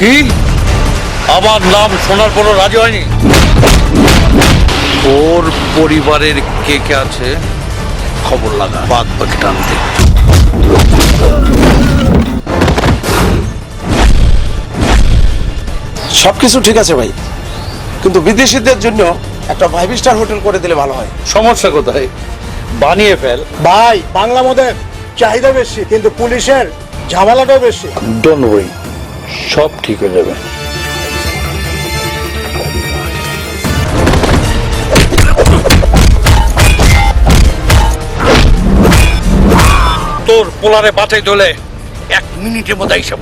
কি? আমার নাম শোনার পরও রাজি হয়নি? ওর পরিবারের কে কে আছে? খবর লাগা। বাদ বাকি টানতে সবকিছু ঠিক আছে ভাই। কিন্তু বিদেশিদের জন্য একটা ফাইভ স্টার হোটেল করে দিলে ভালো হয়। সমস্যা কোথায়? বানিয়ে ফেল। ভাই বাংলা মদের চাহিদা বেশি কিন্তু পুলিশের ঝামেলাটাও বেশি। ডোন্ট ওয়ারি সব ঠিক হয়ে যাবে। তোর পোলারে বাঁচাই দলে এক মিনিটের মধ্যে এসে